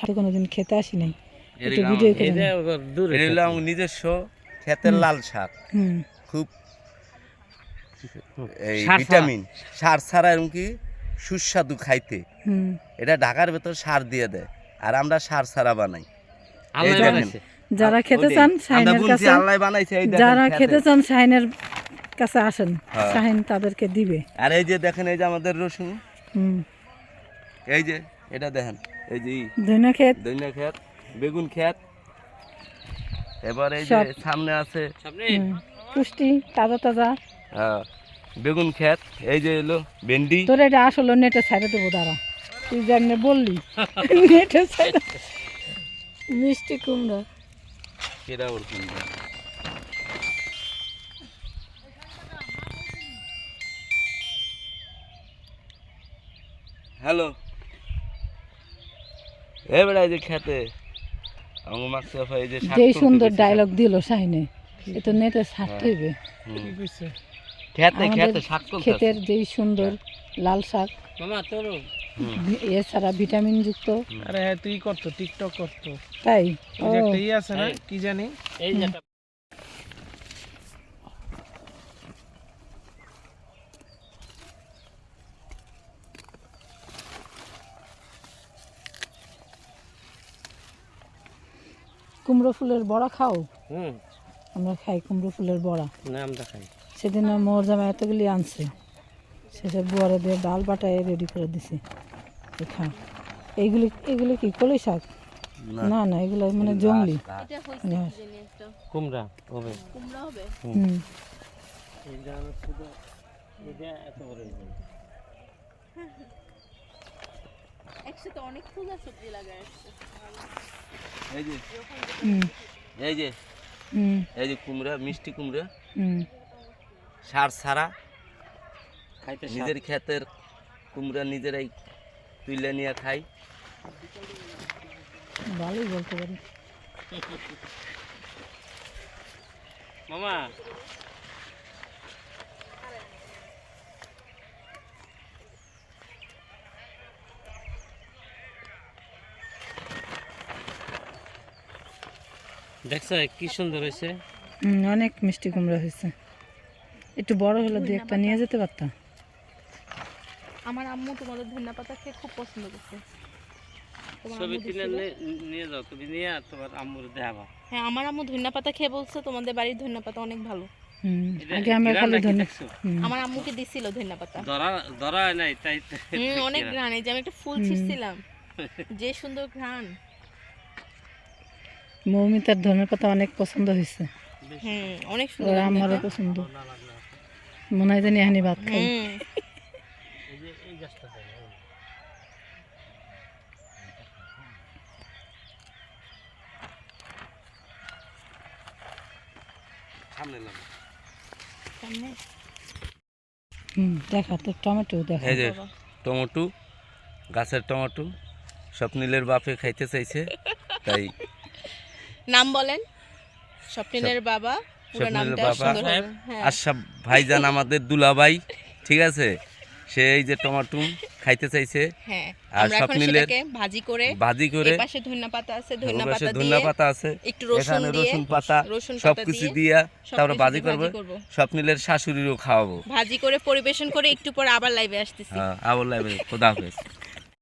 কোনোদিন খেতে আসি নাই। নিজস্ব ক্ষেতের লাল শাক। খুব এই ভিটামিন। সার ছাড়া কি সুস্বাদু খাইতে? এটা ঢাকার ভেতর সার দিয়ে দেয় আর আমরা সার ছাড়া বানাই। যারা খেতে চান শাহিনের কাছে যারা খেতে। খেতে চান শাহিনের কাছে আসেন। হ্যাঁ। শাহিন তাদেরকে দিবে। আর এই যে দেখেন এই যে আমাদের রসুন। এই যে এটা দেখেন। এই যে ধনিয়া ক্ষেত। দৈন্য ক্ষেত বেগুন ক্ষেত। এবার এই যে সামনে আছে সামনে। পুষ্টি তাজা তাজা। আহ, বেগুন ক্ষেত এই যে এলো ভেন্ডি। তোর এটা আসলে নেটে ছাড়ে দেবো দাঁড়া। তুই যেমনি বললি নেটে ছাড়ে মিষ্টি কুমড়া। কেরা ওরকম হ্যালো। যে খেতে আমার মাছ এই যে যেই সুন্দর ডায়লগ দিল শাহিনে এ তো নেটে ছাড়তে হইবে। খেতে খেতে শাক ক্ষেতের যেই সুন্দর লাল শাক মামা তোর এছাড়া ভিটামিন যুক্ত। আরে হ্যাঁ তুই করতো টিকটক করতো। তাই? একটা আছে না কি জানি? এই যে কুমড়ো ফুলের বড়া খাও? হুম। আমরা খাই কুমড়ো ফুলের বড়া। না আমরা খাই সেদিন মোর জামা এতগুলি আনছে। সেটা বুয়ারে দিয়ে ডাল বাটায় রেডি করে দিছি। খা এইগুলি এগুলি কি কলই শাক? না। না এগুলো মানে জঙ্গলি। কুমড়া হবে। হুম। এটা এত বড় হয়ে। একসাথে অনেক ফুল আর সবজি লাগায় এই যে। এই যে। এই যে কুমড়া মিষ্টি কুমড়া। সার ছাড়া খাইতে নিজের ক্ষেতের কুমড়া নিজেরাই তুলে নিয়ে খাই। ভালোই বলতে পারি। মামা দেখছ কি সুন্দর হয়েছে? অনেক মিষ্টি কুমড়া হয়েছে। একটু বড় হলে দু একটা নিয়ে যেতে পারতাম আমার আম্মু তোমাদের ধনিয়া পাতা খেয়ে খুব পছন্দ করছে। ছবি তুলে নিয়ে যাও তুমি নিয়ে তোমার আম্মুর দেখাবা। হ্যাঁ আমার আম্মু ধনিয়া পাতা খেয়ে বলছে তোমাদের বাড়ির ধনিয়া পাতা অনেক ভালো। আগে আমরা খালি আম্মুকে দিছিল ধনিয়া পাতা। ধরা ধরা নাই তাই অনেক ঘ্রাণ এই যে আমি একটা ফুল ছিঁড়ছিলাম। যে সুন্দর ঘ্রাণ। মৌমিতার ধনের পাতা অনেক পছন্দ হয়েছে। অনেক সুন্দর আমারও পছন্দ। মনে হয় জানি এখানে ভাত খাই। হুম। এই যে এই গাছটা দেখো, তো টমেটো দেখা। এই টমেটো গাছের টমেটো স্বপ্নিলের বাপে খাইতে চাইছে তাই নাম বলেন? স্বপ্নিলের বাবা পুরো স্বপ্নিলের নামটা বাবা। সুন্দর হবে হ্যাঁ। ভাইজান আমাদের দুলাভাই ঠিক আছে? সে এই যে টমেটো খাইতে চাইছে। হ্যাঁ আর আমরা এখন স্বপ্নিলের সেটাকে ভাজি করে ভাজি করে এই পাশে ধনিয়া পাতা আছে ধনিয়া ওর পাশে পাতা ধনিয়া দিয়ে পাতা আছে একটু রসুন এখানে দিয়ে রসুন পাতা রসুন পাতা সবকিছু দিয়ে দিয়া তারপরে ভাজি দিয়ে করবে। করব। স্বপ্নিলের শাশুড়িরও খাওয়াবো। ভাজি করে পরিবেশন করে একটু পর আবার লাইভে আসতেছি। হ্যাঁ আবার লাগবে খোদা হাফেজ।